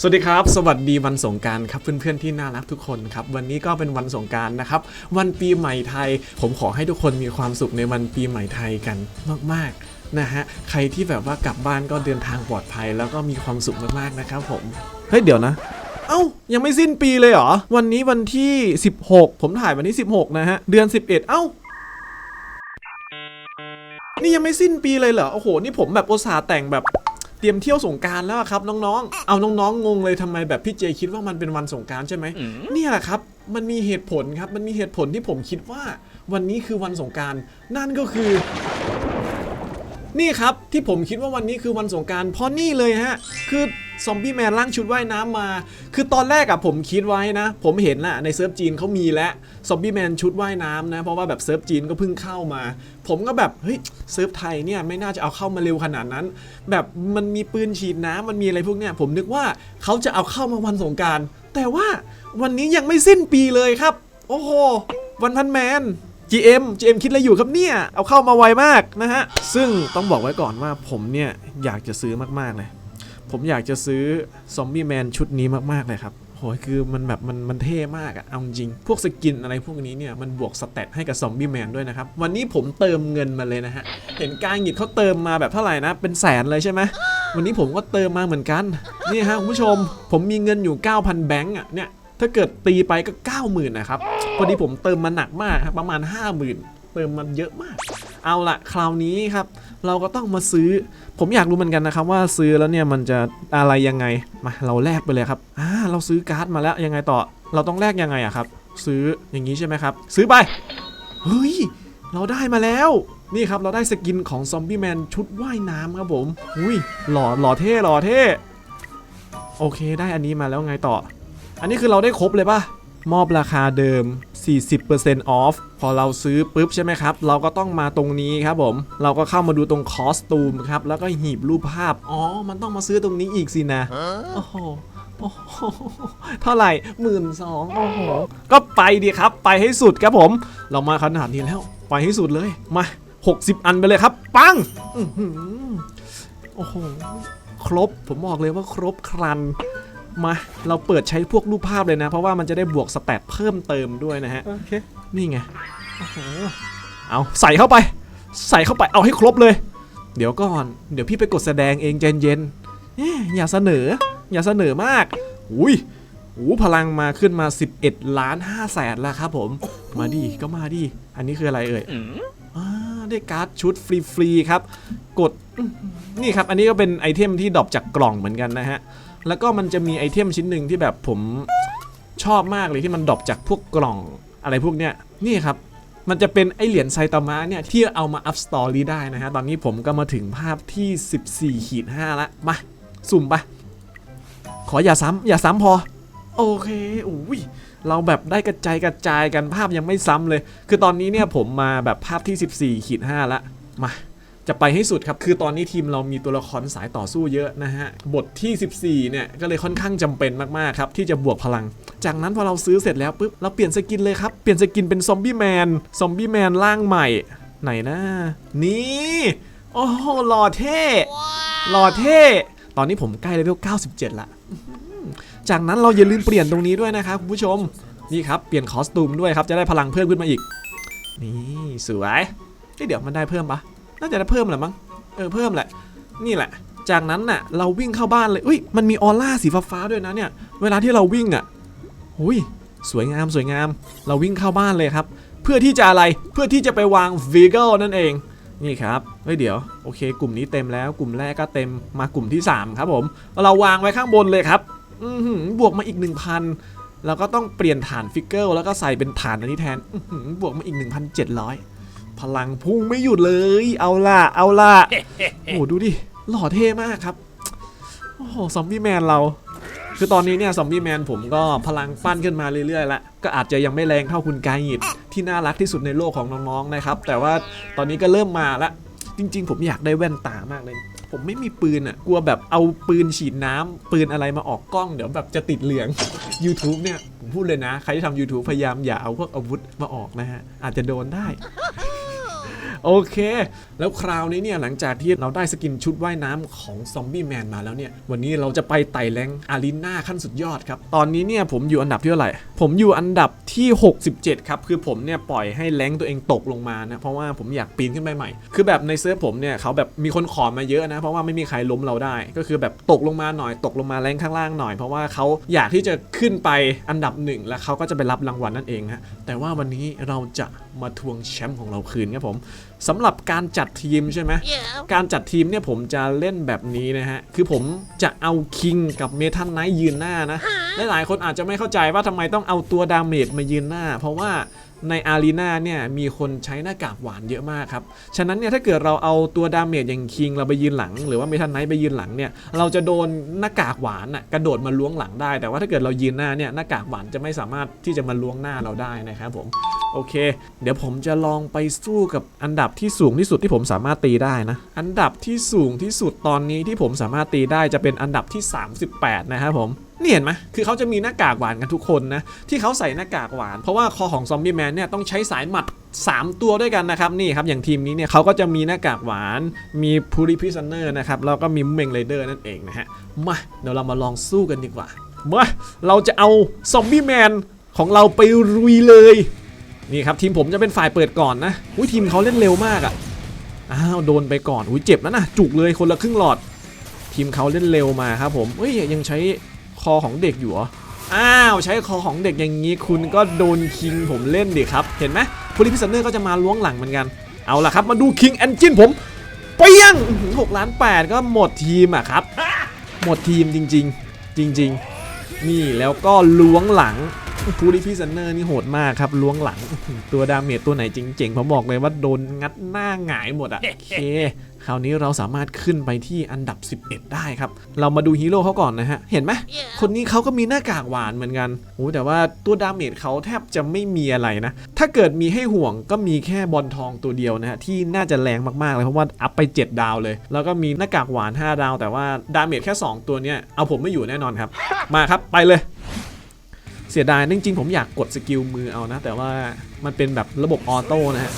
สวัสดีครับ สวัสดีวันสงกรารครับเพื่อนๆที่น่ารักทุกคนครับวันนี้ก็เป็นวันสงกรารนะครับวันปีใหม่ไทย ผมขอให้ทุกคนมีความสุขในวันปีใหม่ไทยกันมากๆนะฮะใครที่แบบว่ากลับบ้านก็เดินทางปลอดภัยแล้วก็มีความสุขมากๆนะครับผมเฮ้ยเดี๋ยวนะ เอ้ายังไม่สิ้นปีเลยเหรอวันนี้วันที่ 16 ผมถ่ายวันที่ 16 นะฮะเดือน 11 เอ้านี่ยังไม่สิ้นปีเลยเหรอโอ้โหนี่ผมแบบอุตส่าห์แต่งแบบเตรียมเที่ยวสงกรารแล้วอะครับน้องๆ เอาน้องๆงงเลยทำไมแบบพี่เจคิดว่ามันเป็นวันสงกรารใช่ไหมเนี่ยแหละครับ มันมีเหตุผลครับ มันมีเหตุผลที่ผมคิดว่า วันนี้คือวันสงกราร นั่นก็คือ นี่ครับที่ผมคิดว่าวันนี้คือวันสงกรารเพราะนี่เลยฮะ คือ ซอมบี้แมนร่างชุดว่ายน้ำมา คือตอนแรกอะผมคิดไว้นะ ผมเห็นน่ะในเซิร์ฟจีนเขามีแล้วซอมบี้แมนชุดว่ายน้ำนะ เพราะว่าแบบเซิร์ฟจีนก็เพิ่งเข้ามา ผมก็แบบ เฮ้ย เซิร์ฟไทยเนี่ยไม่น่าจะเอาเข้ามาเร็วขนาดนั้น แบบมันมีปืนฉีดน้ำมันมีอะไรพวกเนี้ย ผมนึกว่าเขาจะเอาเข้ามาวันสงการ แต่ว่าวันนี้ยังไม่สิ้นปีเลยครับ โอ้โห วันพันแมน GM GM คิดอะไรอยู่ครับเนี่ย เอาเข้ามาไวมากนะฮะ ซึ่งต้องบอกไว้ก่อนว่าผมเนี่ยอยากจะซื้อมากๆเลย ผมอยากจะซื้อซอมบี้แมนชุดนี้มากๆเลยครับโหยคือมันแบบมันมันเท่มากอะเอาจริง พวกสกินอะไรพวกนี้เนี่ย มันบวกสเตตให้กับซอมบี้แมนด้วยนะครับ วันนี้ผมเติมเงินมาเลยนะฮะ เห็นกายหงิดเขาเติมมาแบบเท่าไหร่นะ เป็นแสนเลยใช่ไหมวันนี้ผมก็เติมมาเหมือนกัน นี่ฮะคุณผู้ชม ผมมีเงินอยู่ 9,000 แบงก์อะเนี่ย ถ้าเกิดตีไปก็ 90,000 นะครับ พอดีผมเติมมาหนักมากครับประมาณ 50,000 เติมมันเยอะมาก เอาละคราวนี้ครับเราก็ต้องมาซื้อ ผมอยากรู้เหมือนกันนะครับว่าซื้อแล้วเนี่ยมันจะอะไรยังไงมาเราแลกไปเลยครับอ่าเราซื้อการ์ดมาแล้วยังไงต่อ เราต้องแลกยังไงอะครับ ซื้ออย่างนี้ใช่ไหมครับ ซื้อไปเฮ้ยเราได้มาแล้วนี่ครับเราได้สกินของซอมบี้แมนชุดว่ายน้ำครับผมอุ้ยหล่อหล่อเท่หล่อเท่โอเคได้อันนี้มาแล้วไงต่อ อันนี้คือเราได้ครบเลยป่ะมอบราคาเดิม 40% off พอเราซื้อปุ๊บใช่ไหมครับ เราก็ต้องมาตรงนี้ครับผม เราก็เข้ามาดูตรงคอสตูมครับ แล้วก็หีบรูปภาพ อ๋อ มันต้องมาซื้อตรงนี้อีกสินะ โอ้โหโอ้โหเท่าไหร่หมื่นสองโอ้โห ก็ไปดีครับ ไปให้สุดครับผม เรามาขนาดนี้แล้ว ไปให้สุดเลย มา 60 อันไปเลยครับ ปังอื้อหือโอ้โห ครบ ผมบอกเลยว่าครบครัน มา เราเปิดใช้พวกรูปภาพเลยนะ เพราะว่ามันจะได้บวกสแตทเพิ่มเติมด้วยนะฮะ โอเค นี่ไงโอ้โหเอาใส่เข้าไป ใส่เข้าไป เอาให้ครบเลย เดี๋ยวก่อน เดี๋ยวพี่ไปกดแสดงเองใจเย็นๆเอ๊ะอย่าเสนอ อย่าเสนอมาก อุ้ยโอ้พลังมาขึ้นมา 11 ล้าน5แสนแล้วครับผม มาดิ ก็มาดิ อันนี้คืออะไรเอ่ยอ่าได้การ์ดชุดฟรีๆครับ กดอื้อหือนี่ครับ อันนี้ก็เป็นไอเทมที่ดรอปจากกล่องเหมือนกันนะฮะ แล้วก็มันจะมีไอเทมชิ้นหนึ่งที่แบบผมชอบมากเลยที่มันดรอปจากพวกกล่องอะไรพวกเนี้ยนี่ครับมันจะเป็นไอเหรียญไซตามะเนี่ยที่เอามาอัพสตอรี่ได้นะฮะ ตอนนี้ผมก็มาถึงภาพที่ 14ขีด5ละมา สุ่มไปขออย่าซ้ำอย่าซ้ำพอ โอเคอุ้ยเราแบบได้กระจายกระจายกันภาพยังไม่ซ้ำเลย คือตอนนี้เนี่ยผมมาแบบภาพที่ 14ขีด5ละมา จะไปให้สุดครับ คือตอนนี้ทีมเรามีตัวละครสายต่อสู้เยอะนะฮะ บทที่ 14 เนี่ยก็เลยค่อนข้างจำเป็นมาก ๆ ครับ ที่จะบวกพลัง จากนั้นพอเราซื้อเสร็จแล้วปุ๊บเราเปลี่ยนสกินเลยครับ เปลี่ยนสกินเป็นซอมบี้แมน ซอมบี้แมนร่างใหม่ ไหนนะนี่โอ้โหหล่อเท่หล่อเท่ ตอนนี้ผมใกล้เลเวล 97 ละอื้อหือจากนั้นเราอย่าลืมเปลี่ยนตรงนี้ด้วยนะครับคุณผู้ชม นี่ครับ เปลี่ยนคอสตูมด้วยครับ จะได้พลังเพิ่มขึ้นมาอีก นี่สวยเอ้ยเดี๋ยวมันได้เพิ่มปะ น่าจะได้เพิ่มแหละมั้งเออเพิ่มแหละ นี่แหละ จากนั้นน่ะ เราวิ่งเข้าบ้านเลยอุ้ยมันมีออร่าสีฟ้าๆด้วยนะเนี่ย เวลาที่เราวิ่งอะหุยสวยงามสวยงาม เราวิ่งเข้าบ้านเลยครับ เพื่อที่จะอะไรเพื่อที่จะไปวางวีเกิลนั่นเองนี่ครับเฮ้ยเดี๋ยวโอเค กลุ่มนี้เต็มแล้ว กลุ่มแรกก็เต็มมากลุ่มที่ 3 ครับผม เราวางไว้ข้างบนเลยครับอือหือบวกมาอีก 1,000 แล้วก็ต้องเปลี่ยนฐานฟิกเกิลแล้วก็ใส่เป็นฐานอันนี้แทนอื้อหือบวกมาอีก 1,700 พลังพุ่งไม่หยุดเลย เอาล่ะ เอาล่ะ โอ้โหดูดิ หล่อเท่มากครับ โอ้โห ซอมบี้แมนเรา คือตอนนี้เนี่ย ซอมบี้แมนผมก็พลังปั้นขึ้นมาเรื่อยๆแล้วก็อาจจะยังไม่แรงเท่าคุณกายหยิดที่น่ารักที่สุดในโลกของน้องๆ นะครับ แต่ว่าตอนนี้ก็เริ่มมาละ จริง ๆ ผมอยากได้แว่นตามากเลย ผมไม่มีปืนอะ กลัวแบบเอาปืนฉีดน้ำปืนอะไรมาออกกล้อง เดี๋ยวแบบจะติดเหลือง YouTube เนี่ย ผมพูดเลยนะ ใครที่ทำ YouTube พยายามอย่าเอาพวกอาวุธมาออกนะฮะ อาจจะโดนได้ โอเค แล้วคราวนี้เนี่ยหลังจากที่เราได้สกินชุดว่ายน้ำของซอมบี้แมนมาแล้วเนี่ย วันนี้เราจะไปไต่แรงอารีนาขั้นสุดยอดครับ ตอนนี้เนี่ยผมอยู่อันดับที่เท่าไหร่ ผมอยู่อันดับที่ 67 ครับ คือผมเนี่ยปล่อยให้แรงตัวเองตกลงมานะ เพราะว่าผมอยากปีนขึ้นไปใหม่ คือแบบในเซิร์ฟผมเนี่ยเขาแบบมีคนขอมาเยอะนะ เพราะว่าไม่มีใครล้มเราได้ ก็คือแบบตกลงมาหน่อย ตกลงมาแรงข้างล่างหน่อย เพราะว่าเขาอยากที่จะขึ้นไปอันดับหนึ่งแล้วเขาก็จะไปรับรางวัลนั่นเองฮะ แต่ว่าวันนี้เราจะมาทวงแชมป์ของเราคืนครับผม สำหรับการจัดทีมใช่ไหมการจัดทีมเนี่ยผมจะเล่นแบบนี้นะฮะ คือผมจะเอาคิงกับเมทัลไนท์ยืนหน้านะหลายๆคนอาจจะไม่เข้าใจว่าทำไมต้องเอาตัวดาเมจมายืนหน้า เพราะว่าในอารีนาเนี่ยมีคนใช้หน้ากากหวานเยอะมากครับ ฉะนั้นเนี่ยถ้าเกิดเราเอาตัวดาเมจอย่างคิงเราไปยืนหลัง หรือว่าเมทัลไนท์ไปยืนหลังเนี่ยเราจะโดนหน้ากากหวานอะกระโดดมาล้วงหลังได้ แต่ว่าถ้าเกิดเรายืนหน้าเนี่ยหน้ากากหวานจะไม่สามารถที่จะมาล้วงหน้าเราได้นะครับผม โอเค เดี๋ยวผมจะลองไปสู้กับอันดับที่สูงที่สุดที่ผมสามารถตีได้นะ อันดับที่สูงที่สุดตอนนี้ที่ผมสามารถตีได้จะเป็นอันดับที่ 38 นะครับผมนี่เห็นไหมคือเขาจะมีหน้ากากหวานกันทุกคนนะ ที่เขาใส่หน้ากากหวาน เพราะว่าคอของซอมบี้แมนเนี่ยต้องใช้สายหมัด 3 ตัวด้วยกันนะครับ นี่ครับอย่างทีมนี้เนี่ยเขาก็จะมีหน้ากากหวาน มีพูริพิซันเนอร์นะครับ แล้วก็มีเมงไรเดอร์นั่นเองนะฮะ มาเดี๋ยวเรามาลองสู้กันดีกว่า มาเราจะเอาซอมบี้แมนของเราไปรุยเลย นี่ครับทีมผมจะเป็นฝ่ายเปิดก่อนนะอุ้ยทีมเขาเล่นเร็วมากอะอ้าวโดนไปก่อนอุ้ยเจ็บแล้วนะจุกเลยคนละครึ่งหลอด ทีมเขาเล่นเร็วมาครับผมเฮ้ยยังใช้คอของเด็กอยู่เหรออ้าวใช้คอของเด็กอย่างนี้คุณก็โดนคิงผมเล่นดิครับ เห็นไหมพลิพิซันเนอร์ก็จะมาล้วงหลังเหมือนกัน เอาล่ะครับมาดูคิงแอนจินผมเปี้ยงหกล้านแปดก็หมดทีมอะครับ หมดทีมจริง ๆ จริง ๆ นี่แล้วก็ล้วงหลัง พูดิพิซันเนอร์นี่โหดมากครับล้วงหลัง ตัวดาเมจตัวไหนจริงๆผมบอกเลยว่าโดนงัดหน้าหงายหมดอะโอเคคราวนี้เราสามารถขึ้นไปที่อันดับ 11 ได้ครับ เรามาดูฮีโร่เขาก่อนนะฮะ เห็นไหม คนนี้เขาก็มีหน้ากากหวานเหมือนกันโอ้แต่ว่าตัวดาเมจเขาแทบจะไม่มีอะไรนะ ถ้าเกิดมีให้ห่วงก็มีแค่บอลทองตัวเดียวนะฮะ ที่น่าจะแรงมากๆเลยเพราะว่าอัพไป 7 ดาวเลย แล้วก็มีหน้ากากหวาน 5 ดาว แต่ว่าดาเมจแค่ 2 ตัวเนี้ยเอาผมไม่อยู่แน่นอนครับ มาครับไปเลย เสียดายจริงๆผมอยากกดสกิลมือเอานะ แต่ว่ามันเป็นแบบระบบออโต้นะฮะ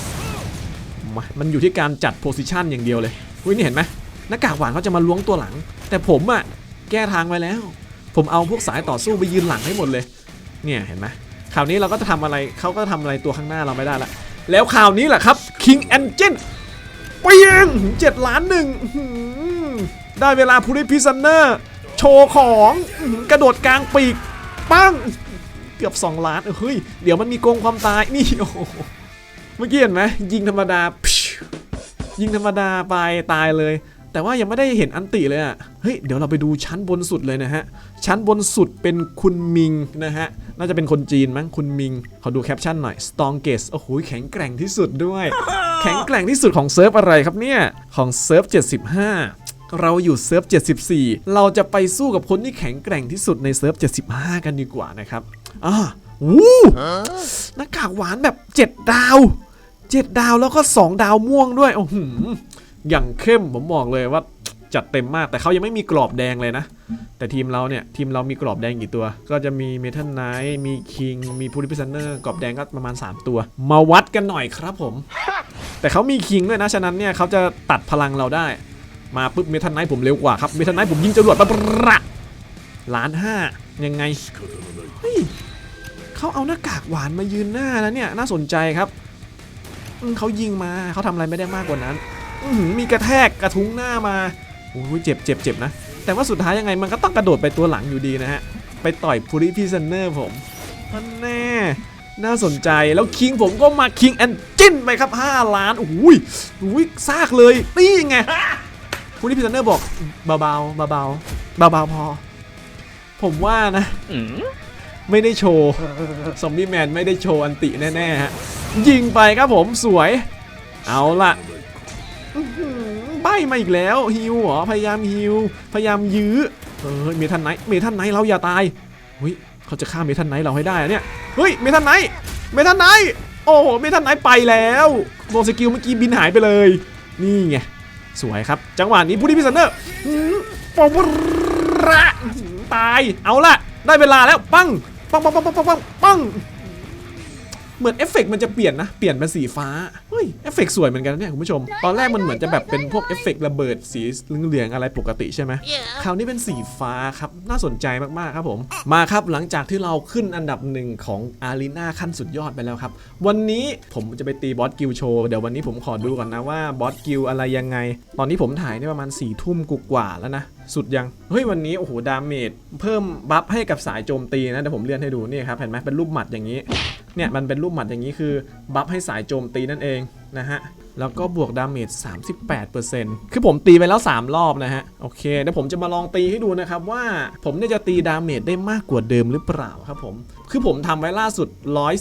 มามันอยู่ที่การจัดโพซิชันอย่างเดียวเลยอุ้ยนี่เห็นไหมหน้ากากหวานเขาจะมาล้วงตัวหลัง แต่ผมอะแก้ทางไว้แล้ว ผมเอาพวกสายต่อสู้ไปยืนหลังให้หมดเลย เนี่ยเห็นไหมคราวนี้เราก็จะทำอะไรเขาก็ทำอะไรตัวข้างหน้าเราไม่ได้ละ แล้วคราวนี้แหละครับ King Engine เปียงเจ็ดล้านหนึ่งได้เวลาพูริพิซันเนอร์ โชว์ของกระโดดกลางปีก ปั้ง เกือบ 2 ล้านเฮ้ย เดี๋ยวมันมีโกงความตาย นี่โอ้โหเมื่อกี้เห็นไหมยิงธรรมดา ยิงธรรมดาไปตายเลย แต่ว่ายังไม่ได้เห็นอันติเลยอะ เฮ้ย เดี๋ยวเราไปดูชั้นบนสุดเลยนะฮะ ชั้นบนสุดเป็นคุณมิงนะฮะ น่าจะเป็นคนจีนมั้งคุณมิง ขอดูแคปชั่นหน่อย strongest โอ้โห แข็งแกร่งที่สุดด้วย แข็งแกร่งที่สุดของเซิร์ฟอะไรครับเนี่ย ของเซิร์ฟ 75เราอยู่เซิร์ฟ 74 เราจะไปสู้กับคนที่แข็งแกร่งที่สุดในเซิร์ฟ 75 กันดีกว่านะครับ อ่าวู้หน้ากากหวานแบบ7ดดาว7ดดาวแล้วก็2ดาวม่วงด้วยโอ้โหอย่างเข้มผมบอกเลยว่าจัดเต็มมากแต่เขายังไม่มีกรอบแดงเลยนะ แต่ทีมเราเนี่ย ทีมเรามีกรอบแดงกี่ตัว ก็จะมีเมทัลไนท์มีคิงมีพูลิพิซันเนอร์กรอบแดงก็ประมาณ 3 ตัว มาวัดกันหน่อยครับผม แต่เขามีคิงด้วยนะ ฉะนั้นเนี่ยเขาจะตัดพลังเราได้ มาปุ๊บเมทัลไนท์ผมเร็วกว่าครับเมทัลไนท์ผมยิงจรวดปั๊บระล้านห้ายังไง เขาเอาหน้ากากหวานมายืนหน้าแล้วเนี่ยน่าสนใจครับเขายิงมาเขาทำอะไรไม่ได้มากกว่านั้นมีกระแทกกระทุ้งหน้ามาโอ้ยเจ็บเจ็บเจ็บนะ แต่ว่าสุดท้ายยังไงมันก็ต้องกระโดดไปตัวหลังอยู่ดีนะฮะ ไปต่อยพูริพิซันเนอร์ผมนั่นแน่ น่าสนใจแล้วคิงผมก็มาคิงแอนจินไปครับ 5 ล้านโอ้ยโอ้ยซากเลย นี่ไงพูริพิซันเนอร์บอกเบาๆเบาๆเบาๆพอ ผมว่านะ ไม่ได้โชว์ซอมบี้แมนไม่ได้โชว์อันติแน่ๆฮะยิงไปครับผมสวย เอาล่ะอื้อหือใบมาอีกแล้วฮิวเหรอพยายามฮิวพยายามยื้อเออเมทันไนท์เมทันไนท์เราอย่าตายเฮ้ยเขาจะฆ่าเมทันไนท์เราให้ได้อะเนี่ยเฮ้ยเมทันไนท์เมทันไนท์โอ้โหเมทันไนท์ไปแล้วโดนสกิลเมื่อกี้บินหายไปเลย นี่ไงสวยครับ จังหวะนี้ผู้ที่พิซันเนอร์อื้อปองระอื้อหือตายเอาล่ะได้เวลาแล้วปัง ปังปังปังปังปังปังปังเหมือนเอฟเฟกต์มันจะเปลี่ยนนะ เปลี่ยนเป็นสีฟ้า เฮ้ย เอฟเฟกต์สวยเหมือนกันนะเนี่ยคุณผู้ชม ตอนแรกมันเหมือนจะแบบเป็นพวกเอฟเฟกต์ระเบิดสีเหลืองๆอะไรปกติใช่ไหม คราวนี้เป็นสีฟ้าครับ น่าสนใจมากๆครับผม มาครับหลังจากที่เราขึ้นอันดับหนึ่งของอารีนาขั้นสุดยอดไปแล้วครับ วันนี้ผมจะไปตีบอสกิลโชว์ เดี๋ยววันนี้ผมขอดูก่อนนะว่าบอสกิลอะไรยังไง ตอนนี้ผมถ่ายเนี่ยประมาณ4ี่ทุ่มกว่าๆแล้วนะ สุดยัง เฮ้ยวันนี้โอ้โหดาเมจเพิ่มบัฟให้กับสายโจมตีนะเดี๋ยวผมเลื่อนให้ดูนี่ครับเห็นไหมเป็นรูปหมัดอย่างนี้เนี่ยมันเป็นรูปหมัดอย่างนี้คือบัฟให้สายโจมตีนั่นเอง นะฮะ แล้วก็บวกดาเมจ38%คือผมตีไปแล้ว 3 รอบนะฮะ โอเคเดี๋ยวผมจะมาลองตีให้ดูนะครับว่าผมเนี่ยจะตีดาเมจได้มากกว่าเดิมหรือเปล่าครับผม คือผมทำไว้ล่าสุด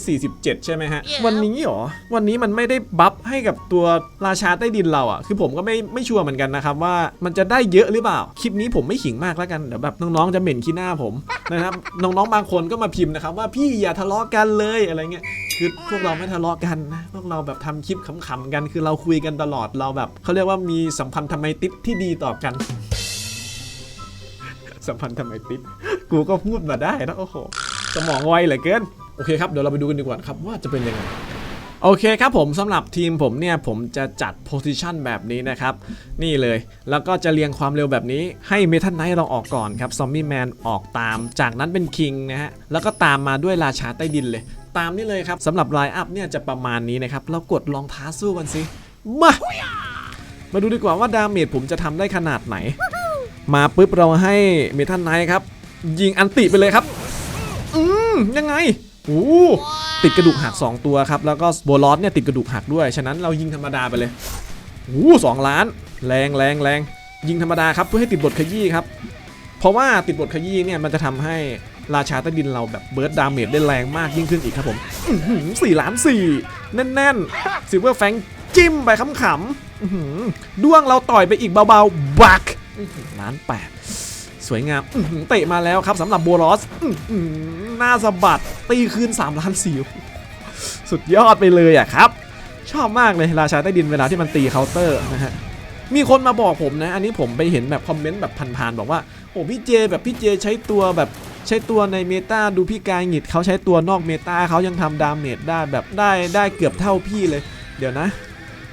147 ใช่ไหมฮะ Yeah. วันนี้เหรอ วันนี้มันไม่ได้บัฟให้กับตัวราชาใต้ดินเราอะ คือผมก็ไม่ไม่ชัวร์เหมือนกันนะครับว่ามันจะได้เยอะหรือเปล่า คลิปนี้ผมไม่ขิงมากแล้วกันเดี๋ยวแบบน้องๆจะเหม็นขี้หน้าผมนะครับ น้องๆบางคนก็มาพิมพ์นะครับว่าพี่อย่าทะเลาะกันเลยอะไรเงี้ยคือพวกเราไม่ทะเลาะกันนะพวกเราแบบทำคลิปขำๆกัน คือเราคุยกันตลอดเราแบบเขาเรียกว่ามีสัมพันธ์ทำไมติดที่ดีต่อกัน สัมพันธ์ทำไมติดกูก็พูดมาได้นะโอ้โหสมองไวเหลือเกินโอเคครับเดี๋ยวเราไปดูกันดีกว่าครับว่าจะเป็นยังไงโอเคครับผมสำหรับทีมผมเนี่ยผมจะจัดโพซิชันแบบนี้นะครับ นี่เลยแล้วก็จะเรียงความเร็วแบบนี้ให้เมทัลไนท์เราออกก่อนครับซอมบี้แมนออกตาม จากนั้นเป็นคิงนะฮะ แล้วก็ตามมาด้วยราชาใต้ดินเลย ตามนี่เลยครับสำหรับไลน์อัพเนี่ยจะประมาณนี้นะครับ เรากดลองท้าสู้กันสิ มา มาดูดีกว่าว่าดาเมจผมจะทำได้ขนาดไหน มาปุ๊บเราให้เมทัลไนท์ครับ ยิงอันติไปเลยครับ อืมยังไงโอ้ติดกระดูกหัก 2 ตัวครับ แล้วก็โบลอสเนี่ยติดกระดูกหักด้วย ฉะนั้นเรายิงธรรมดาไปเลยโอ้สองล้าน แรงแรงแรงยิงธรรมดาครับเพื่อให้ติดบทขยี้ครับ เพราะว่าติดบทขยี้เนี่ยมันจะทำให้ ราชาใต้ดินเราแบบเบิร์ดดาเมจได้แรงมากยิ่งขึ้นอีกครับผมสี่ล้านสี่แน่นๆซิลเวอร์แฟงจิ้มไปขำๆด้วงเราต่อยไปอีกเบาๆ บักล้านแปดสวยงามเตะมาแล้วครับสำหรับโบลอสอื้อหือหน้าสะบัดตีคืน3ล้านสี่สุดยอดไปเลยอะครับ ชอบมากเลยราชาใต้ดินเวลาที่มันตีเคาน์เตอร์นะฮะมีคนมาบอกผมนะ อันนี้ผมไปเห็นแบบคอมเมนต์แบบผ่านๆบอกว่า โอ้พี่เจแบบพี่เจใช้ตัวแบบ ใช้ตัวในเมตาดูพี่กายหงิดเขาใช้ตัวนอกเมตาเขายังทำดาเมจได้แบบได้ได้เกือบเท่าพี่เลย เดี๋ยวนะ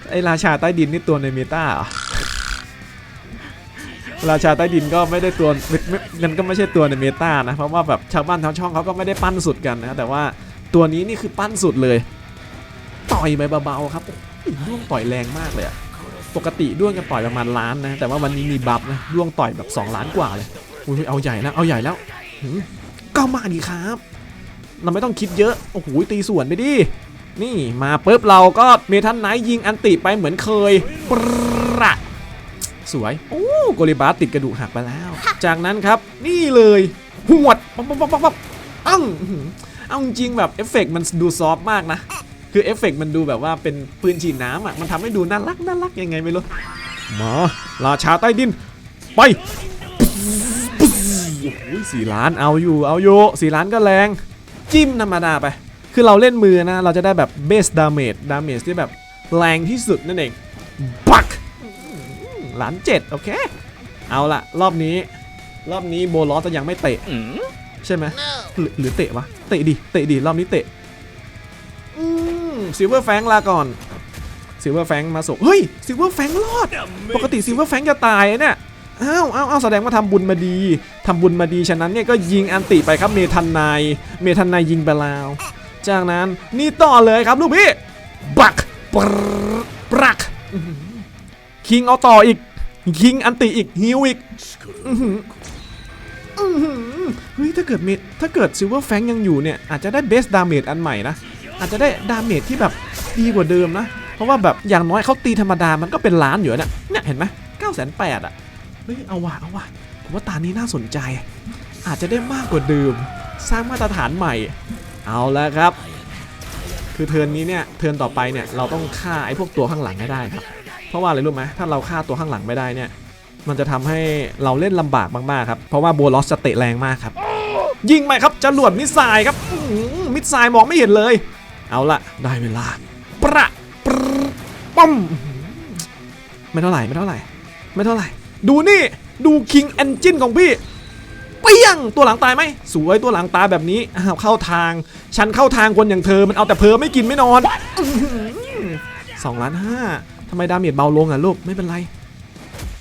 ไอราชาใต้ดินนี่ตัวในเมตาเหรอราชาใต้ดินก็ไม่ได้ตัวมันก็ไม่ใช่ตัวในเมตานะ เพราะว่าแบบชาวบ้านชาวช่องเขาก็ไม่ได้ปั้นสุดกันนะ แต่ว่าตัวนี้นี่คือปั้นสุดเลย ต่อยไปเบาๆครับโอ้โหด้วงต่อยแรงมากเลยปกติด้วงจะต่อยประมาณล้านนะ แต่ว่าวันนี้มีบัฟนะด้วงต่อยแบบ 2 ล้านกว่าเลยอุ้ยเอาใหญ่แล้วเอาใหญ่แล้ว ก็มาดีครับ เราไม่ต้องคิดเยอะ โอ้โหตีสวนไปดิ นี่มาปุ๊บเราก็เมทัลไนท์ยิงอันติไปเหมือนเคยปรดสวย โอ้โกลิบาสติดกระดูกหักไปแล้ว จากนั้นครับ นี่เลยหวดปั๊บปั๊บปั๊บปั๊บอั้งเอาจริงแบบเอฟเฟกต์มันดูซอฟต์มากนะ คือเอฟเฟกต์มันดูแบบว่าเป็นปืนฉีดน้ำอะ มันทำให้ดูน่ารักน่ารักยังไงไม่รู้ มา ราชาใต้ดิน ไป สี่ล้านเอาอยู่เอาอยู่สี่ล้านก็แรง จิ้มธรรมดาไป คือเราเล่นมือนะ เราจะได้แบบเบสดาเมจดาเมจที่แบบแรงที่สุดนั่นเองปักล้านเจ็ดโอเค เอาละรอบนี้ รอบนี้โบลอสจะยังไม่เตะใช่ไหม No. หรือหรือเตะวะเตะดิเตะดิรอบนี้เตะอืมซิลเวอร์แฟงลาก่อนซิลเวอร์แฟงมาส่งเฮ้ยซิลเวอร์แฟงรอด ปกติซิลเวอร์แฟงจะตายเนี่ย อ้าวอ้าวอ้าวแสดงว่าทำบุญมาดีทำบุญมาดีฉะนั้นเนี่ยก็ยิงอันติไปครับเมทันนายเมทันนายยิงไปแล้วจากนั้นนี่ต่อเลยครับลูกพี่บักปรปรักคิงเอาต่ออีกคิงอันติอีกฮิวอีกอื้อหืออื้อหือเฮ้ยถ้าเกิดเมถ้าเกิดซิลเวอร์แฟงยังอยู่เนี่ยอาจจะได้เบสดาเมจอันใหม่นะอาจจะได้ดาเมจที่แบบดีกว่าเดิมนะ เพราะว่าแบบอย่างน้อยเขาตีธรรมดามันก็เป็นล้านอยู่เนี่ยเนี่ยเห็นไหมเก้าแสนแปดอะ เฮ้ยเอาว่ะเอาว่ะผมว่าตานี้น่าสนใจ อาจจะได้มากกว่าเดิม สร้างมาตรฐานใหม่ เอาแล้วครับ คือเทินนี้เนี่ยเทินต่อไปเนี่ยเราต้องฆ่าไอ้พวกตัวข้างหลังให้ได้ครับ เพราะว่าอะไรรู้ไหมถ้าเราฆ่าตัวข้างหลังไม่ได้เนี่ย มันจะทำให้เราเล่นลำบากมากๆครับ เพราะว่าโบลอสจะเตะแรงมากครับ ยิงไหมครับจรวดมิสไซล์ครับมิสไซล์มองไม่เห็นเลย เอาละได้เวลาประปรป้อมไม่เท่าไหร่ไม่เท่าไหร่ ไม่เท่าไหร่ ดูนี่ดูคิง n อนจินของพี่เปี้ยงตัวหลังตายไหมสวยตัวหลังตายแบบนี้อ้าวเข้าทาง ฉันเข้าทางคนอย่างเธอมันเอาแต่เพอไม่กินไม่นอนอื้อหือสองล้านห้าทำไมดาเมจเบาลงอะลูกไม่เป็นไร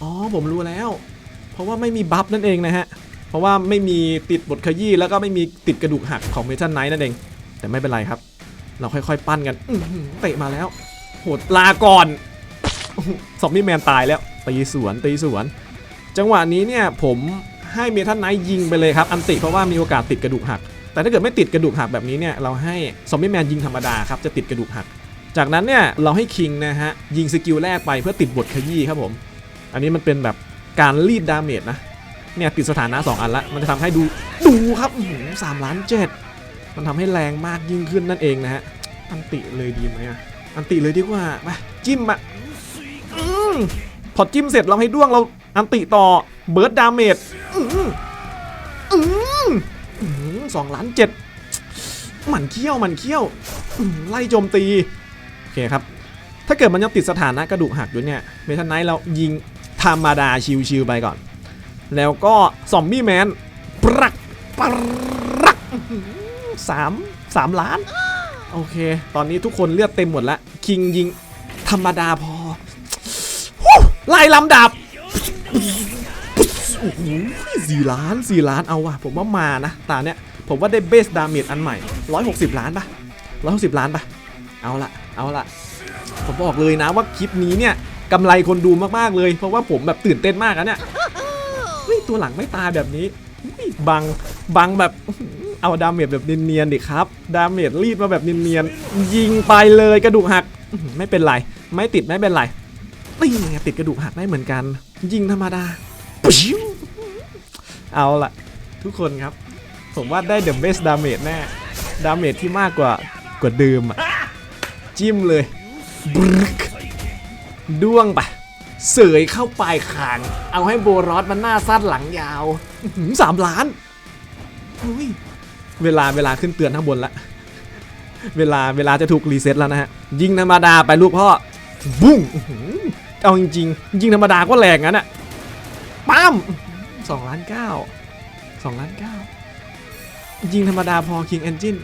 อ๋อผมรู้แล้ว เพราะว่าไม่มีบัฟนั่นเองนะฮะ เพราะว่าไม่มีติดบทขยี้แล้วก็ไม่มีติดกระดูกหักของเมทัลไนท์นั่นเอง แต่ไม่เป็นไรครับ เราค่อยๆ ปั้นกันเตะมาแล้ว โหดลาก่อน ซอมบี้แมนตายแล้วตีสวนตีสวน จังหวะนี้เนี่ยผมให้เมทัลไนท์ยิงไปเลยครับอันติเพราะว่ามีโอกาสติดกระดูกหัก แต่ถ้าเกิดไม่ติดกระดูกหักแบบนี้เนี่ยเราให้ซอมบี้แมนยิงธรรมดาครับจะติดกระดูกหัก จากนั้นเนี่ยเราให้คิงนะฮะยิงสกิลแรกไปเพื่อติดบทขยี้ครับผม อันนี้มันเป็นแบบการรีดดาเมจนะเนี่ยติดสถานะ 2 อันละ มันจะทำให้ดูดูครับสามล้านเจ็ดมันทำให้แรงมากยิ่งขึ้นนั่นเองนะฮะ อันติเลยดีไหมอะอันติเลยดีกว่าไปจิ้มอะ พอจิ้มเสร็จเราให้ด้วงเราอันติต่อเบิร์ดดาเมจสองล้านเจ็ดมันเขี้ยวมันเขี้ยวไล่โจมตี โอเคครับ ถ้าเกิดมันยังติดสถานะกระดูกหักอยู่เนี่ยเมทันไนท์เรายิงธรรมดาชิวๆไปก่อน แล้วก็ซอมบี้แมนปรักปรักสามสามล้าน โอเค ตอนนี้ทุกคนเลือดเต็มหมดแล้ว คิงยิงธรรมดาพอ ไล่ลำดับโอ้โหสี่ล้านสี่ล้านเอาว่ะ ผมว่ามานะ ตาเนี้ย ผมว่าได้เบสดาเมจอันใหม่160ล้านปะ160ล้านปะเอาละเอาละผมบอกเลยนะว่าคลิปนี้เนี่ยกำไรคนดูมากๆเลย เพราะว่าผมแบบตื่นเต้นมากอะเนี่ยเฮ้ยตัวหลังไม่ตายแบบนี้บังบังแบบเอาดาเมจแบบเนียนๆดิครับ ดาเมจรีดมาแบบเนียนๆยิงไปเลยกระดูกหัก ไม่เป็นไร ไม่ติดไม่เป็นไร นี่ไงติดกระดูกหักได้เหมือนกัน ยิงธรรมดาปิ้วเอาละทุกคนครับ ผมว่าได้เดอะเบสดาเมจแน่ดาเมจที่มากกว่ากว่าเดิมอะจิ้มเลยบรึกด้วงไปเสยเข้าปลายคาง เอาให้โบรอสมันหน้าสั้นหลังยาวสามล้านอุ้ยเวลาเวลาขึ้นเตือนข้างบนละเวลาเวลาจะถูกรีเซ็ตแล้วนะฮะ ยิงธรรมดาไปลูกพ่อบุ้ง เอาจริงๆยิงธรรมดาก็แรงงั้นอะปั้มสองล้านเก้าสองล้านเก้ายิงธรรมดาพอ King Engine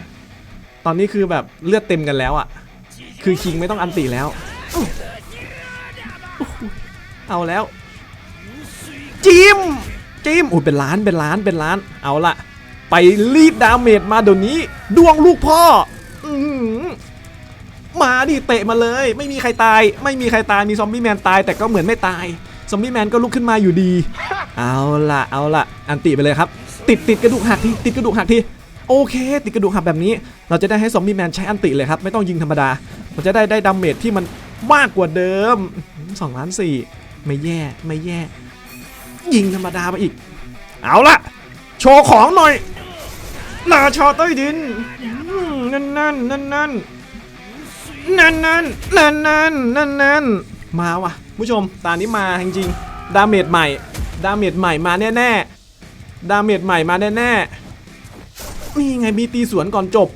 ตอนนี้คือแบบเลือดเต็มกันแล้วอะคือคิงไม่ต้องอันติแล้ว เอาแล้ว จิมจิมอุ้เป็นล้านเป็นล้านเป็นล้าน เอาละไปรีดดาเมจมาเดี๋ยวนี้ ดวงลูกพ่อ มาดิเตะมาเลย ไม่มีใครตาย ไม่มีใครตายมีซอมบี้แมนตายแต่ก็เหมือนไม่ตายซอมบี้แมนก็ลุกขึ้นมาอยู่ดี เอาละเอาละอันติไปเลยครับ ติดติดกระดูกหักทีติดกระดูกหักทีโอเค ติดกระดูกหักแบบนี้ เราจะได้ให้ซอมบี้แมนใช้อันติเลยครับไม่ต้องยิงธรรมดาเราจะได้ได้ดาเมจที่มันมากกว่าเดิมสองล้านสี่ไม่แย่ไม่แย่ ยิงธรรมดาไปอีก เอาละโชว์ของหน่อยนาชอต้ดินนั่นนั่นนั่นนั่น นั่นนั่นนั่นนั่นนั่นนั่นมาว่ะผู้ชมตานี้มาจริงๆดาเมจใหม่ ดาเมจใหม่มาแน่ๆดาเมจใหม่มาแน่ๆนี่ไงมีตีสวนก่อนจบ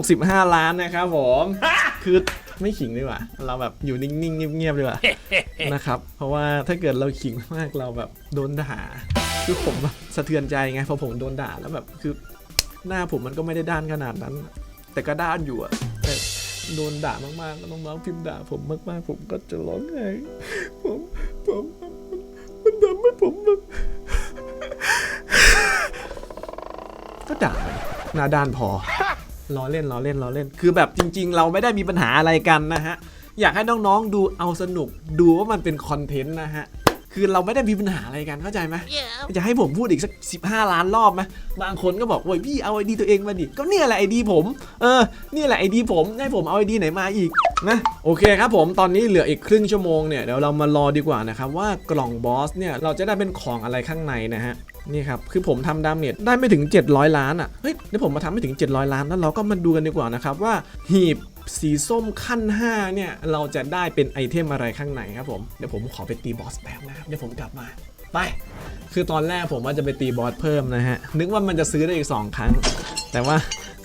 165ล้านนะครับผมคือไม่ขิงดีกว่า เราแบบอยู่นิ่งๆเงียบๆดีกว่านะครับ เพราะว่าถ้าเกิดเราขิงมากเราแบบโดนด่า คือผมสะเทือนใจไงพอผมโดนด่าแล้วแบบคือ หน้าผมมันก็ไม่ได้ด้านขนาดนั้น แต่ก็ด้านอยู่อะแต่โดนด่ามากๆแล้วน้องๆพิมพ์ด่าผมมากๆ ผมก็จะร้องไห้ผมผมมันทำให้ผมแบบก็ด่าหน้าด้านพอล้อเล่นล้อเล่นล้อเล่น คือแบบจริง ๆ เราไม่ได้มีปัญหาอะไรกันนะฮะ อยากให้น้องๆดูเอาสนุกดูว่ามันเป็นคอนเทนต์นะฮะ คือเราไม่ได้มีปัญหาอะไรกันเข้าใจไหมจะให้ผมพูดอีกสัก 15 ล้านรอบไหมบางคนก็บอกโอ้ยพี่เอาไอดีตัวเองมาดิก็เนี่ยแหละไอดีผมเออนี่แหละไอดีผมให้ผมเอาไอดีไหนมาอีกนะโอเคครับผมตอนนี้เหลืออีกครึ่งชั่วโมงเนี่ยเดี๋ยวเรามารอดีกว่านะครับว่ากล่องบอสเนี่ยเราจะได้เป็นของอะไรข้างในนะฮะนี่ครับ คือผมทำดาเมจได้ไม่ถึง 700 ล้านอะ เฮ้ยเดี๋ยวผมมาทำไม่ถึง 700 ล้านแล้วเราก็มาดูกันดีกว่านะครับว่า หีบ สีส้มขั้น 5 เนี่ย เราจะได้เป็นไอเทมอะไรข้างในครับผม เดี๋ยวผมขอไปตีบอสแป๊บนะครับ เดี๋ยวผมกลับมา ไป คือตอนแรกผมว่าจะไปตีบอสเพิ่มนะฮะ นึกว่ามันจะซื้อได้อีก 2 ครั้ง แต่ว่า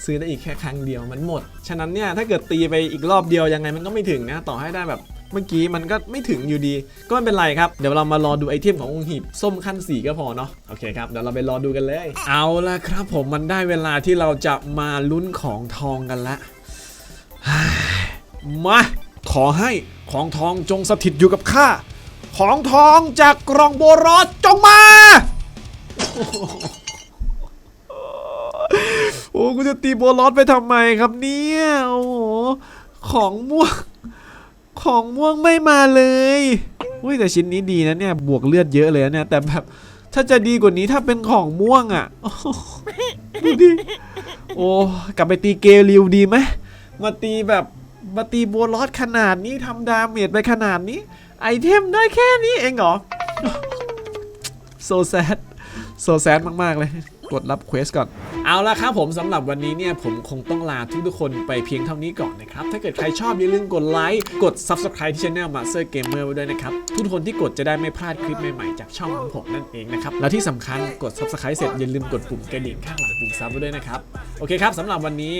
ซื้อได้อีกแค่ครั้งเดียวมันหมด ฉะนั้นเนี่ย ถ้าเกิดตีไปอีกรอบเดียวยังไงมันก็ไม่ถึงนะ ต่อให้ได้แบบเมื่อกี้มันก็ไม่ถึงอยู่ดี ก็ไม่เป็นไรครับ เดี๋ยวเรามารอดูไอเทมขององค์หีบส้มขั้นสี่ก็พอเนาะ โอเคครับ เดี๋ยวเราไปรอดูกันเลย เอาละครับผมมันได้เวลาที่เราจะมาลุ้นของทองกันละ มาขอให้ของทองจงสถิตอยู่กับข้า ของทองจากกล่องโบรอสจงมา โอ้กูจะตีโบรอสไปทำไมครับเนี่ยโอ้ของม่วง ของม่วงไม่มาเลยอุ้ยแต่ชิ้นนี้ดีนะเนี่ย บวกเลือดเยอะเลยนะเนี่ย แต่แบบถ้าจะดีกว่านี้ถ้าเป็นของม่วงอะ่ะดูดิโอ้กลับไปตีเกลิวดีไหม มาตีแบบมาตีโบลอสขนาดนี้ทำดาเมจไปขนาดนี้ ไอเทมได้แค่นี้เองเหรอ โซแซดโซแซดมาก ๆ เลย กดรับเควสก่อน เอาละครับผมสำหรับวันนี้เนี่ยผมคงต้องลาทุกทุกคนไปเพียงเท่านี้ก่อนนะครับ ถ้าเกิดใครชอบอย่าลืมกดไลค์ กด Subscribe ที่ Channel Master Gamer ไว้ด้วยนะครับ ทุกคนที่กดจะได้ไม่พลาดคลิปใหม่ๆ จากช่องของผมนั่นเองนะครับ แล้วที่สำคัญกด Subscribe เสร็จอย่าลืมกดปุ่มกระดิ่งข้างหลังปุ่มซับไว้ด้วยนะครับ โอเคครับสำหรับวันนี้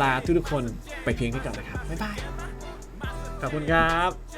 ลาทุกทุกคนไปเพียงเท่านี้ก่อนนะครับบ๊ายบายขอบคุณครับ